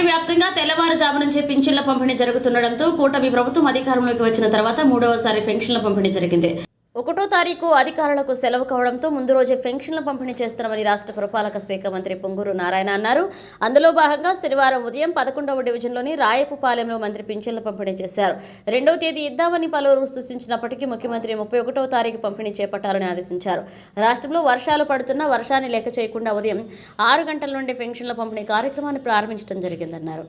రాష్ట్ర వ్యాప్తంగా తెల్లవారుజాము నుంచి పింఛన్ల పంపిణీ జరుగుతుండటంతో కూటమి ప్రభుత్వం అధికారంలోకి వచ్చిన తర్వాత మూడవసారి పెన్షన్ల పంపిణీ జరిగింది. ఒకటో తారీఖు అధికారులకు సెలవు కావడంతో ముందు రోజే పెన్షన్ల పంపిణీ చేస్తున్నామని రాష్ట్ర పురపాలక శాఖ మంత్రి పొంగూరు నారాయణ అన్నారు. అందులో భాగంగా శనివారం ఉదయం పదకొండవ డివిజన్లోని రాయపుపాలెంలో మంత్రి పింఛన్ల పంపిణీ చేశారు. రెండవ తేదీ ఇద్దామని పలువురు సూచించినప్పటికీ ముఖ్యమంత్రి ముప్పై ఒకటవ తారీఖు పంపిణీ చేపట్టాలని ఆదేశించారు. రాష్ట్రంలో వర్షాలు పడుతున్నా వర్షాన్ని లెక్క చేయకుండా ఉదయం ఆరు గంటల నుండి పెన్షన్ల పంపిణీ కార్యక్రమాన్ని ప్రారంభించడం జరిగిందన్నారు.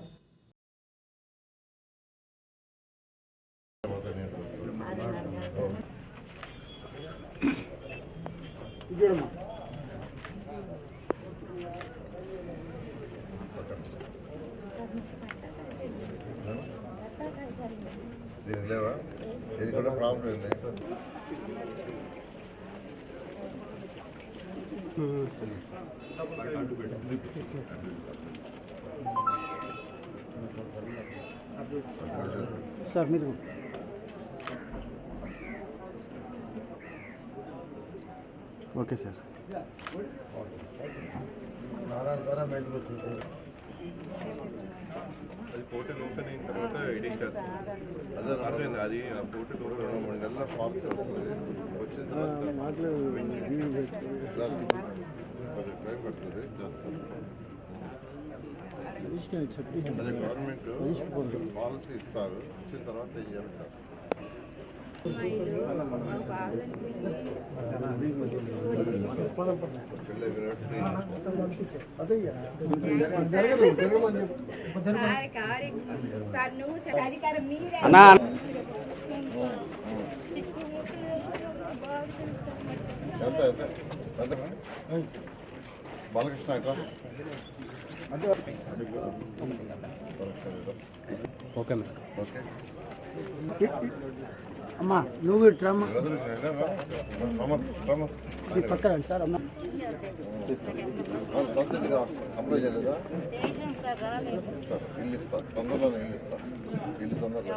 దీనికి లేవా ఇది కూడా ప్రాబ్లం ఉంది సార్ మీరు ఓకే సార్. అది పోర్టల్ ఓపెన్ అయిన తర్వాత ఎడిట్ చేస్తాం. అదే అర్థమైంది? అది ఆ పోర్టల్ ఓపెన్ రెండు మూడు నెలల పాలసీ వస్తుంది. వచ్చిన తర్వాత టైం పడుతుంది. చేస్తాం. అదే గవర్నమెంట్ పాలసీ ఇస్తారు. వచ్చిన తర్వాత ఏం చేయాలి చేస్తాం పిల్ల విరాట్ సార్ నువ్వు సార్ అధికారం మీరే అన్నా. Balakrishna okay madam okay. అమ్మా నువ్వు ఈ పక్కన సార్ అమ్మా. అప్లై చేయలేదా ఇల్లు ఇస్తారు తొందరలో ఇల్లు ఇస్తారు ఇల్లు తొందరలో?